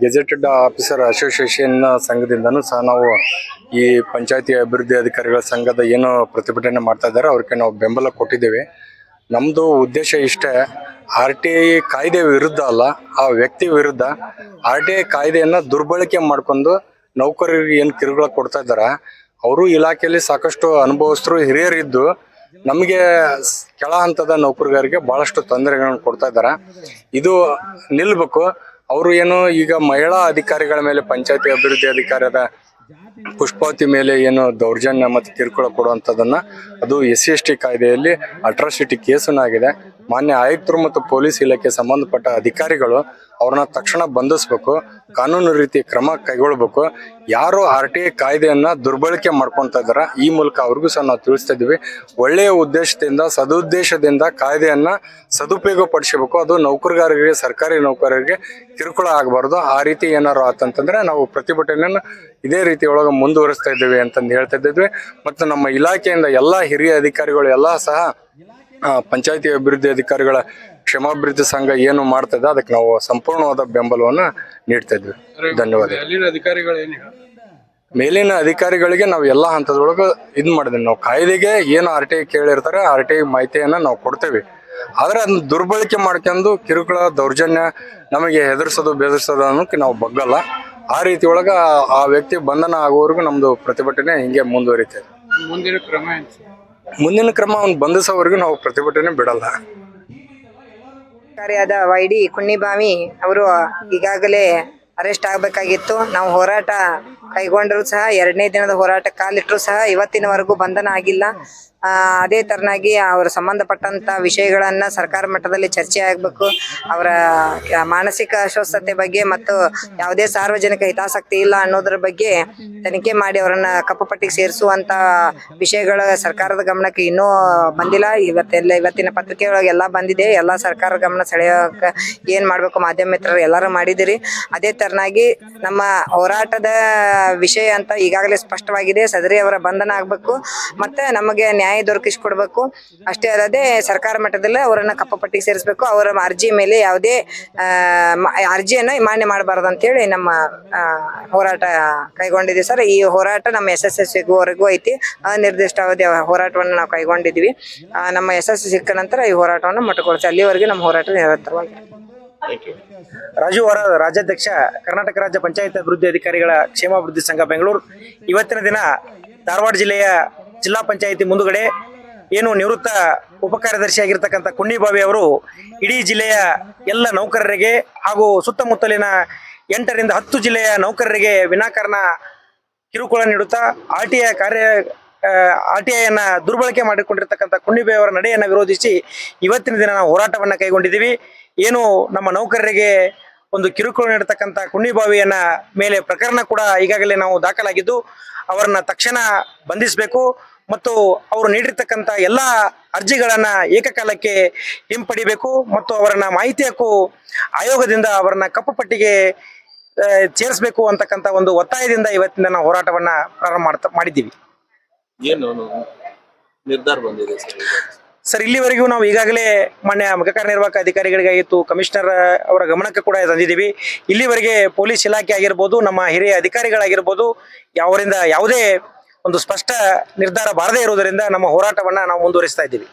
Gazetted officer association ಸಂಘದಿಂದನೂ ಸಹ ನಾವು ಈ ಪಂಚಾಯತಿ ಅಭಿವೃದ್ಧಿ ಅಧಿಕಾರಿಗಳ ಸಂಘದ ಏನು ಪ್ರತಿಭಟನೆ ಮಾಡ್ತಾ ಇದ್ದಾರೆ, ಅವ್ರಿಗೆ ನಾವು ಬೆಂಬಲ ಕೊಟ್ಟಿದ್ದೇವೆ. ನಮ್ಮದು ಉದ್ದೇಶ ಇಷ್ಟೇ, ಆರ್ ಟಿ ಐ ಕಾಯ್ದೆ ವಿರುದ್ಧ ಅಲ್ಲ, ಆ ವ್ಯಕ್ತಿ ವಿರುದ್ಧ ಆರ್ ಟಿ ಐ ಕಾಯ್ದೆಯನ್ನು ದುರ್ಬಳಕೆ ಮಾಡಿಕೊಂಡು ನೌಕರರಿಗೆ ಏನು ಕಿರುಕುಳ ಕೊಡ್ತಾ ಇದ್ದಾರೆ. ಅವರು ಇಲಾಖೆಯಲ್ಲಿ ಸಾಕಷ್ಟು ಅನುಭವಸ್ಥರು, ಹಿರಿಯರಿದ್ದು ನಮಗೆ ಕೆಳ ಹಂತದ ನೌಕರರಿಗೆ ಭಾಳಷ್ಟು ತೊಂದರೆಗಳನ್ನು ಕೊಡ್ತಾ ಇದ್ದಾರೆ. ಇದು ನಿಲ್ಬೇಕು. ಅವರು ಏನು ಈಗ ಮಹಿಳಾ ಅಧಿಕಾರಿಗಳ ಮೇಲೆ, ಪಂಚಾಯತಿ ಅಭಿವೃದ್ಧಿ ಅಧಿಕಾರದ ಪುಷ್ಪಾವತಿ ಮೇಲೆ ಏನು ದೌರ್ಜನ್ಯ ಮತ್ತು ಕಿರುಕುಳ ಕೊಡುವಂಥದ್ದನ್ನ, ಅದು ಎಸ್ ಸಿ ಎಸ್ ಟಿ ಕಾಯ್ದೆಯಲ್ಲಿ ಅಟ್ರಾಸಿಟಿ ಕೇಸನ್ನಾಗಿದೆ. ಮಾನ್ಯ ಆಯುಕ್ತರು ಮತ್ತು ಪೊಲೀಸ್ ಇಲಾಖೆ ಸಂಬಂಧಪಟ್ಟ ಅಧಿಕಾರಿಗಳು ಅವ್ರನ್ನ ತಕ್ಷಣ ಬಂಧಿಸ್ಬೇಕು, ಕಾನೂನು ರೀತಿ ಕ್ರಮ ಕೈಗೊಳ್ಬೇಕು. ಯಾರು ಆರ್ ಟಿ ಐ ಕಾಯ್ದೆಯನ್ನ ದುರ್ಬಳಕೆ ಮಾಡ್ಕೊತಾ ಇದಾರ, ಈ ಮೂಲಕ ಅವ್ರಿಗೂ ಸಹ ನಾವು ತಿಳಿಸ್ತಾ ಇದೀವಿ ಒಳ್ಳೆಯ ಉದ್ದೇಶದಿಂದ, ಸದುದ್ದೇಶದಿಂದ ಕಾಯ್ದೆಯನ್ನ ಸದುಪಯೋಗ ಪಡಿಸಬೇಕು ಅದು ನೌಕರಗಾರರಿಗೆ, ಸರ್ಕಾರಿ ನೌಕರರಿಗೆ ಕಿರುಕುಳ ಆಗಬಾರ್ದು. ಆ ರೀತಿ ಏನಾರು ಆತಂತಂದ್ರೆ ನಾವು ಪ್ರತಿಭಟನೆಯನ್ನು ಇದೇ ರೀತಿ ಒಳಗೆ ಮುಂದುವರಿಸ್ತಾ ಇದ್ದೇವೆ ಅಂತಂದು ಹೇಳ್ತಾ ಇದ್ದಿದ್ವಿ ಮತ್ತು ನಮ್ಮ ಇಲಾಖೆಯಿಂದ ಎಲ್ಲ ಹಿರಿಯ ಅಧಿಕಾರಿಗಳು, ಎಲ್ಲ ಸಹ ಪಂಚಾಯತಿ ಅಭಿವೃದ್ಧಿ ಅಧಿಕಾರಿಗಳ ಕ್ಷಮಾಭಿವೃದ್ಧಿ ಸಂಘ ಏನು ಮಾಡ್ತಾ ಇದೆ ಅದಕ್ಕೆ ನಾವು ಸಂಪೂರ್ಣವಾದ ಬೆಂಬಲವನ್ನು ನೀಡ್ತಾ ಇದ್ವಿ. ಧನ್ಯವಾದ. ಮೇಲಿನ ಅಧಿಕಾರಿಗಳಿಗೆ ನಾವು ಎಲ್ಲ ಹಂತದೊಳಗೆ ಇದು ಮಾಡಿದ್ವಿ. ನಾವು ಕಾಯ್ದೆಗೆ ಏನು ಆರ್ ಟಿ ಐ ಕೇಳಿರ್ತಾರೆ ಆರ್ ಟಿ ಐ ಮಾಹಿತಿಯನ್ನ ನಾವು ಕೊಡ್ತೇವೆ. ಆದ್ರೆ ಅದನ್ನ ದುರ್ಬಳಕೆ ಮಾಡ್ಕೊಂಡು ಕಿರುಕುಳ ದೌರ್ಜನ್ಯ ನಮಗೆ ಹೆದರ್ಸೋದು ಬೆದರ್ಸೋದು ಅನ್ನೋಕೆ ನಾವು ಬಗ್ಗಲ್ಲ. ಆ ರೀತಿ ಒಳಗ ಆ- ವ್ಯಕ್ತಿ ಬಂಧನ ಆಗೋವರೆಗೂ ನಮ್ದು ಪ್ರತಿಭಟನೆ ಹಿಂಗೆ ಮುಂದುವರಿತದೆ ಮುಂದಿನ ಕ್ರಮ ಮುಂದಿನ ಕ್ರಮ ಅವ್ನು ಬಂಧಿಸೋವರೆಗೂ ನಾವು ಪ್ರತಿಭಟನೆ ಬಿಡಲ್ಲ. ಕಾರ್ಯಾದ ವೈ ಡಿ ಕುಣ್ಣಿಬಾವಿ ಅವರು ಈಗಾಗಲೇ ಅರೆಸ್ಟ್ ಆಗಬೇಕಾಗಿತ್ತು. ನಾವು ಹೋರಾಟ ಕೈಗೊಂಡರೂ ಸಹ ಎರಡನೇ ದಿನದ ಹೋರಾಟ ಕಾಲಿಟ್ಟರು ಸಹ ಇವತ್ತಿನವರೆಗೂ ಬಂಧನ ಆಗಿಲ್ಲ. ಅದೇ ತರನಾಗಿ ಅವ್ರ ಸಂಬಂಧಪಟ್ಟಂತ ವಿಷಯಗಳನ್ನ ಸರ್ಕಾರ ಮಟ್ಟದಲ್ಲಿ ಚರ್ಚೆ ಆಗಬೇಕು. ಅವರ ಮಾನಸಿಕ ಅಸ್ವಸ್ಥತೆ ಬಗ್ಗೆ ಮತ್ತು ಯಾವುದೇ ಸಾರ್ವಜನಿಕ ಹಿತಾಸಕ್ತಿ ಇಲ್ಲ ಅನ್ನೋದ್ರ ಬಗ್ಗೆ ತನಿಖೆ ಮಾಡಿ ಅವರನ್ನ ಕಪ್ಪು ಪಟ್ಟಿಗೆ ಸೇರಿಸುವಂತ ವಿಷಯಗಳ ಸರ್ಕಾರದ ಗಮನಕ್ಕೆ ಇನ್ನೂ ಬಂದಿಲ್ಲ. ಇವತ್ತೆಲ್ಲ, ಇವತ್ತಿನ ಪತ್ರಿಕೆ ಒಳಗೆ ಎಲ್ಲ ಬಂದಿದೆ. ಎಲ್ಲ ಸರ್ಕಾರ ಗಮನ ಸೆಳೆಯೋಕ ಏನ್ ಮಾಡ್ಬೇಕು ಮಾಧ್ಯಮ ಮಿತ್ರರು ಎಲ್ಲರೂ ಮಾಡಿದಿರಿ. ಅದೇ ತರನಾಗಿ ನಮ್ಮ ಹೋರಾಟದ ವಿಷಯ ಅಂತ ಈಗಾಗಲೇ ಸ್ಪಷ್ಟವಾಗಿದೆ. ಸದರಿ ಅವರ ಬಂಧನ ಆಗ್ಬೇಕು. ಮತ್ತೆ ನಮಗೆ ನ್ಯಾಯ ದೊರಕಿಸಿಕೊಡ್ಬೇಕು. ಅಷ್ಟೇ ಅಲ್ಲದೆ ಸರ್ಕಾರ ಮಟ್ಟದಲ್ಲಿ ಅವರನ್ನ ಕಪ್ಪಪಟ್ಟಿಗೆ ಸೇರಿಸಬೇಕು. ಅವರ ಅರ್ಜಿ ಮೇಲೆ ಯಾವುದೇ ಆ, ಮ- ಅರ್ಜಿಯನ್ನು ಮಾನ್ಯ ಮಾಡಬಾರದು ಅಂತೇಳಿ ನಮ್ಮ ಹೋರಾಟ ಕೈಗೊಂಡಿದೆ ಸರ್. ಈ ಹೋರಾಟ ನಮ್ಮ ಎಸ್ ಎಸ್ ಎಸ್ ಐತಿ. ಐತಿ ಅನಿರ್ದಿಷ್ಟಾವಧಿ ಹೋರಾಟವನ್ನು ನಾವು ಕೈಗೊಂಡಿದ್ವಿ ನಮ್ಮ ಎಸ್ ಎಸ್ ಸಿಕ್ಕ ನಂತರ ಈ ಹೋರಾಟವನ್ನು ಮುಟ್ಟಕೊಳ್ತೀವಿ. ಅಲ್ಲಿವರೆಗೆ ನಮ್ಮ ಹೋರಾಟ ನಿರಂತರವಾಗಿ ರಾಜು ಅವರ ರಾಜ್ಯಾಧ್ಯಕ್ಷ ಕರ್ನಾಟಕ ರಾಜ್ಯ ಪಂಚಾಯತ್ ಅಭಿವೃದ್ಧಿ ಅಧಿಕಾರಿಗಳ ಕ್ಷೇಮಾಭಿವೃದ್ಧಿ ಸಂಘ ಬೆಂಗಳೂರು. ಇವತ್ತಿನ ದಿನ ಧಾರವಾಡ ಜಿಲ್ಲೆಯ ಜಿಲ್ಲಾ ಪಂಚಾಯಿತಿ ಮುಂದುಗಡೆ ಏನು ನಿವೃತ್ತ ಉಪಕಾರ್ಯದರ್ಶಿ ಆಗಿರ್ತಕ್ಕಂಥ ಕುಂಡಿಬಾವಿ ಅವರು ಇಡೀ ಜಿಲ್ಲೆಯ ಎಲ್ಲ ನೌಕರರಿಗೆ ಹಾಗೂ ಸುತ್ತಮುತ್ತಲಿನ ಎಂಟರಿಂದ ಹತ್ತು ಜಿಲ್ಲೆಯ ನೌಕರರಿಗೆ ವಿನಾಕಾರಣ ಕಿರುಕುಳ ನೀಡುತ್ತಾ ಆರ್ ಟಿ ಐ ಕಾರ್ಯ ಆರ್ ಟಿ ಐಯನ್ನು ದುರ್ಬಳಕೆ ಮಾಡಿಕೊಂಡಿರ್ತಕ್ಕಂಥ ಕುಣ್ಣಿಬೆ ಅವರ ನಡೆಯನ್ನು ವಿರೋಧಿಸಿ ಇವತ್ತಿನ ದಿನ ನಾವು ಹೋರಾಟವನ್ನು ಕೈಗೊಂಡಿದ್ದೀವಿ. ಏನು ನಮ್ಮ ನೌಕರರಿಗೆ ಒಂದು ಕಿರುಕುಳ ನೀಡತಕ್ಕಂಥ ಕುಂಡಿಬಾವಿಯನ್ನ ಮೇಲೆ ಪ್ರಕರಣ ಕೂಡ ಈಗಾಗಲೇ ನಾವು ದಾಖಲಾಗಿದ್ದು, ಅವರನ್ನ ತಕ್ಷಣ ಬಂಧಿಸಬೇಕು. ಮತ್ತು ಅವರು ನೀಡಿರ್ತಕ್ಕಂಥ ಎಲ್ಲ ಅರ್ಜಿಗಳನ್ನ ಏಕಕಾಲಕ್ಕೆ ಹಿಂಪಡಿಬೇಕು ಮತ್ತು ಅವರನ್ನ ಮಾಹಿತಿ ಹಕ್ಕು ಆಯೋಗದಿಂದ ಅವರನ್ನ ಕಪ್ಪು ಪಟ್ಟಿಗೆ ಸೇರಿಸಬೇಕು ಅಂತಕ್ಕಂಥ ಒಂದು ಒತ್ತಾಯದಿಂದ ಇವತ್ತಿನ ನಾವು ಹೋರಾಟವನ್ನ ಪ್ರಾರಂಭ ಮಾಡ್ತಾ ಮಾಡಿದ್ದೀವಿ. ಏನು ನಿರ್ಧಾರ ಬಂದಿದೆ ಸರ್ ಇಲ್ಲಿವರೆಗೂ ನಾವು ಈಗಾಗಲೇ ಮಾನ್ಯ ಮುಖ್ಯ ಕಾರ್ಯನಿರ್ವಾಹಕ ಅಧಿಕಾರಿಗಳಿಗಾಗಿತ್ತು ಕಮಿಷನರ್ ಅವರ ಗಮನಕ್ಕೆ ಕೂಡ ತಂದಿದ್ದೀವಿ. ಇಲ್ಲಿವರೆಗೆ ಪೊಲೀಸ್ ಇಲಾಖೆ ಆಗಿರ್ಬೋದು ನಮ್ಮ ಹಿರಿಯ ಅಧಿಕಾರಿಗಳಾಗಿರ್ಬೋದು ಅವರಿಂದ ಯಾವುದೇ ಒಂದು ಸ್ಪಷ್ಟ ನಿರ್ಧಾರ ಬಾರದೇ ಇರುವುದರಿಂದ ನಮ್ಮ ಹೋರಾಟವನ್ನ ನಾವು ಮುಂದುವರಿಸ್ತಾ ಇದ್ದೀವಿ.